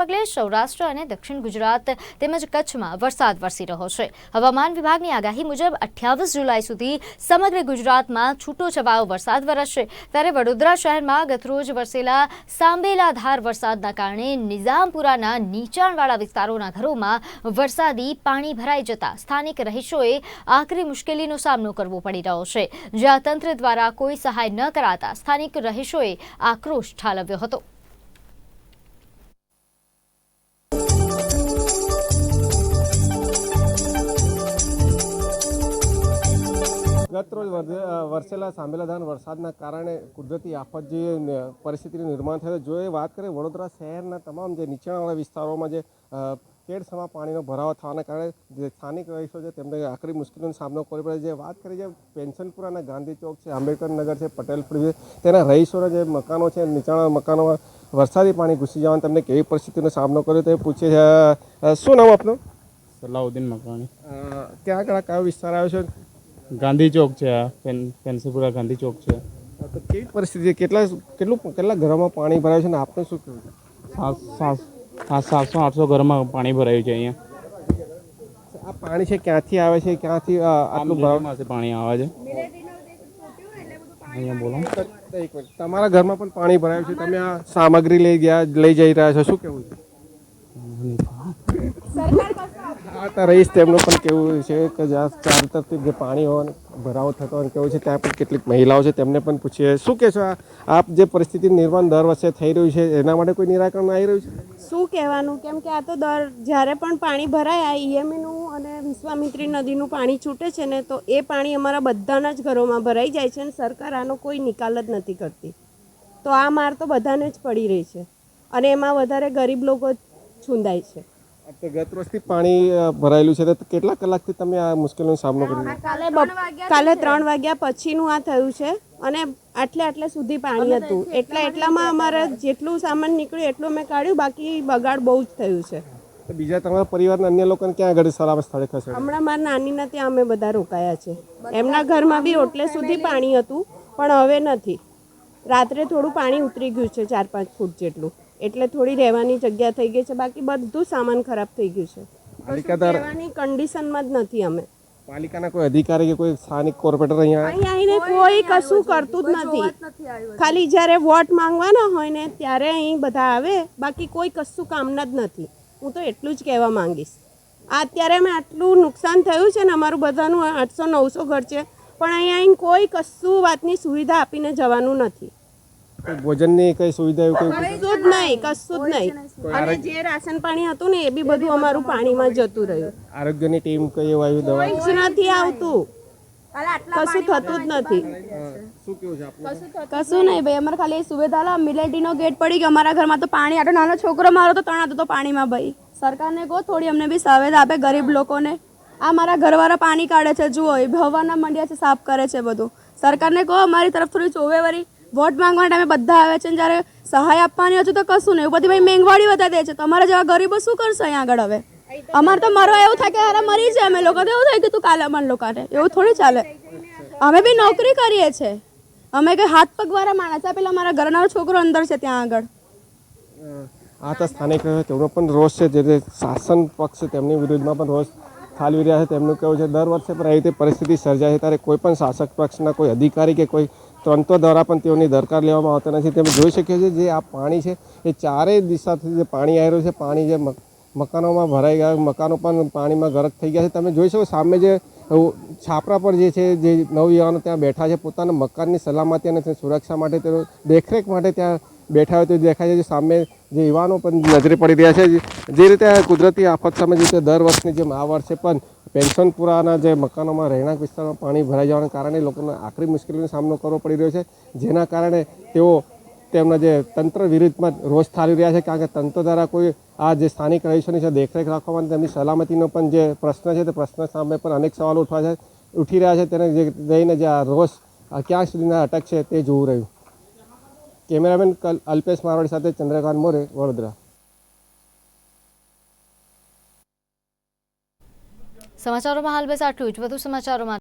પગલે સૌરાષ્ટ્ર અને દક્ષિણ ગુજરાત તેમજ કચ્છમાં વરસાદ વરસી રહ્યો છે. હવામાન વિભાગની આગાહી મુજબ અઠ્યાવીસ જુલાઈ સુધી સમગ્ર ગુજરાતમાં છૂટો છવાયો વરસાદ વરસશે. ત્યારે વડોદરા શહેરમાં ગતરોજ વરસેલા સાંબેલાધાર વરસાદના કારણે નિઝામપુરાના નીચાણવાળા વિસ્તારોના ઘરોમાં વરસાદી પાણી ભરાઈ જતા સ્થાનિક રહીશોએ આકરી મુશ્કેલીનો સામનો કરવો પડી રહ્યો છે. જ્યાં તંત્ર દ્વારા કોઈ સહાય ન કરાતા સ્થાનિક રહીશોએ આક્રોશ ઠાલવ્યો હતો. ગતરોજ રોજ વરસેલા સાંભેલાધાર વરસાદના કારણે કુદરતી આફત જે પરિસ્થિતિનું નિર્માણ થયું. જો એ વાત કરીએ વડોદરા શહેરના તમામ જે નીચાણવાળા વિસ્તારોમાં જે કેડસમા પાણીનો ભરાવો થવાના કારણે જે સ્થાનિક રહીશો છે તેમને આકરી મુશ્કેલીનો સામનો કરવો પડે. છે જે વાત કરીએ જે પેન્શનપુરાના ગાંધી ચોક છે આંબેડકર નગર છે પટેલપુર છે તેના રહીશોના જે મકાનો છે નીચાણવાળા મકાનોમાં વરસાદી પાણી ઘૂસી જવાનું તમને કેવી પરિસ્થિતિનો સામનો કર્યો તે પૂછે છે. શું નામ આપનું? સલાઉદ્દીન મકવાણી. ક્યાં આગળ કયો વિસ્તાર આવ્યો છે? ગાંધી ચોક છે આ પેન પેન્સિલપુરા ગાંધી ચોક છે. તો કેવી પરિસ્થિતિ કેટલા કેટલું કેટલા ઘરોમાં પાણી ભરાય છે ને આપને શું કહ્યું છે? સાત સાત સાત સાતસો આઠસો ઘરમાં પાણી ભરાયું છે અહીંયા. આ પાણી છે ક્યાંથી આવે છે ક્યાંથી આટલું ભરાવ પાણી આવે છે. અહીંયા બોલો. એક મિનિટ તમારા ઘરમાં પણ પાણી ભરાયું છે? તમે આ સામગ્રી લઈ ગયા લઈ જઈ રહ્યા છો શું કેવું છે? આ તો રહીશ, તેમનું પણ કેવું છે કે જ્યાં ચાર તરફથી જે પાણી હોવાનું ભરાવો થતો હોય કેવું છે, ત્યાં પણ કેટલીક મહિલાઓ છે, તેમને પણ પૂછીએ. શું કહેશો આપ જે પરિસ્થિતિ નિર્માણ દર વર્ષે થઈ રહ્યું છે, એના માટે કોઈ નિરાકરણ આવી રહ્યું છે? શું કહેવાનું? કેમ કે આ તો દર, જ્યારે પણ પાણી ભરાય, આ ઈએમઈનું અને વિશ્વામિત્રી નદીનું પાણી છૂટે છે ને, તો એ પાણી અમારા બધાના જ ઘરોમાં ભરાઈ જાય છે અને સરકાર આનો કોઈ નિકાલ જ નથી કરતી. તો આ માર તો બધાને જ પડી રહી છે અને એમાં વધારે ગરીબ લોકો છુંદાય છે. તો ગત વર્ષથી પાણી ભરાયેલું છે. તો કેટલા કલાકથી તમે આ મુશ્કેલીનો સામનો કરી કાલે કાલે ત્રણ વાગ્યા પછીનું આ થયું છે અને આટલે આટલે સુધી પાણી હતું. એટલે એટલામાં અમારે જેટલું સામાન નીકળ્યું એટલું અમે કાઢ્યું બાકી બગાડ બહુ જ થયું છે. બીજા તમારા પરિવારના અન્ય લોકોને ક્યાં આગળ સલામત સ્થળે ખસે હમણાં મારા નાનીના ત્યાં અમે બધા રોકાયા છે. એમના ઘરમાં બી ઓટલે સુધી પાણી હતું પણ હવે નથી. રાત્રે થોડું પાણી ઉતરી ગયું છે ચાર પાંચ ફૂટ જેટલું. એટલે થોડી રહેવાની જગ્યા થઈ ગઈ છે. બાકી બધું સામાન ખરાબ થઈ ગયું છે. પાલિકા રહેવાની કન્ડિશનમાં જ નથી અમે. પાલિકાના કોઈ અધિકારી કે કોઈ સ્થાનિક કોર્પોરેટર અહીંયા અહીં આવીને કોઈ કશું કરતું જ નથી. ખાલી જ્યારે વોટ માંગવાના હોય ને ત્યારે અહીં બધા આવે બાકી કોઈ કશું કામના જ નથી. હું તો એટલું જ કહેવા માંગીશ. આ અત્યારે અમે આટલું નુકસાન થયું છે ને અમારું બધાનું આઠસો નવસો ઘર છે પણ અહીંયા આવીને કોઈ કશું વાતની સુવિધા આપીને જવાનું નથી. ભોજનની કઈ સુવિધા એવું કોઈ કશું જ નહીં કશું જ નહીં. અને જે રાશન પાણી હતું ને એ બી બધું અમારું પાણીમાં જતું રહ્યું. આરોગ્યની ટીમ કઈ એવું આવ્યું દવા? જ નથી આવતું. કશું થતું જ નથી. કશું નહીં ભાઈ અમારે ખાલી સુવિધા લા મિલેટીનો ગેટ પડી ગયો. અમારા ઘરમાં તો પાણી આટલો નાનો છોકરો મારો તો તણાતો તો પાણીમાં ભાઈ. સરકારને કહો થોડી અમને બી સુવિધા આપે ગરીબ લોકોને. આ મારા ઘરવાળા પાણી કાઢે છે જુઓ એ હવાના મંડ્યા છે સાફ કરે છે બધું. સરકારને કહો અમારી તરફ થોડી જોવે વળી. વોટ માંગવા ટાઈમે બધા આવે છે જ્યારે સહાય આપવાની હતું તો કશું નહીં. બધી ભાઈ મેંગવાડી વધારે દે છે. તમારા જેવા ગરીબો શું કરશે અહીંયા આગળ હવે? અમારે તો મરવા એવું થાય કે હારા મરી જાય. અમે લોકો તો એવું થાય કે તું કાલે અમારા લોકોને. એવું થોડી ચાલે. અમે બી નોકરી કરીએ છીએ. અમે કઈ હાથ પગ વાળા માણસ પેલા મારા ઘરનો છોકરો અંદર છે ત્યાં આગળ. આ તો સ્થાનિક તેમનો પણ રોષ છે. જે શાસન પક્ષ તેમની વિરુદ્ધમાં પણ રોષ ઠાલવી રહ્યા છે. તેમનું કહેવું છે, દર વર્ષે પણ આવી રીતે પરિસ્થિતિ સર્જાય છે. ત્યારે કોઈ પણ શાસક પક્ષના કોઈ અધિકારી કે કોઈ તંત્ર દ્વારા પણ તેઓની દરકાર લેવામાં આવતા નથી. તેમ જોઈ શકીએ છીએ જે આ પાણી છે, એ ચારેય દિશાથી જે પાણી આવી રહ્યું છે, પાણી જે મક- મકાનોમાં ભરાઈ ગયા, મકાનો પણ પાણીમાં ગરક થઈ ગયા છે. તમે જોઈ શકો સામે જે છાપરા પર જે છે, જે નવયુવાનો ત્યાં બેઠા છે, પોતાના મકાનની સલામતી અને સુરક્ષા માટે તેઓ દેખરેખ માટે ત્યાં બેઠા હોય તો દેખાય છે. સામે જે યુવાનો પણ નજરે પડી રહ્યા છે. જે રીતે કુદરતી આફત સામે જે દર વર્ષની જેમ આ વર્ષે પણ પેન્શનપુરાના જે મકાનોમાં રહેણાંક વિસ્તારમાં પાણી ભરાઈ જવાના કારણે લોકોને આખરી મુશ્કેલીનો સામનો કરવો પડી રહ્યો છે. જેના કારણે તેઓ તેમના જે તંત્ર વિરુદ્ધમાં રોષ થાળી રહ્યા છે. કારણ કે તંત્ર દ્વારા કોઈ આ જે સ્થાનિક રહીશોની છે દેખરેખ રાખવામાં માટે તેમની સલામતીનો પણ જે પ્રશ્ન છે તે પ્રશ્ન સામે પણ અનેક સવાલો ઉઠવા છે, ઉઠી રહ્યા છે. તેને જે લઈને જે આ રોષ ક્યાં સુધીના અટક છે તે જોવું રહ્યું. કેમેરામેન અલ્પેશ મારવાડી સાથે ચંદ્રકાંત મોરે વડોદરા. સમાચારોમાં હાલ બસ આટલું જ. વધુ સમાચારોમાં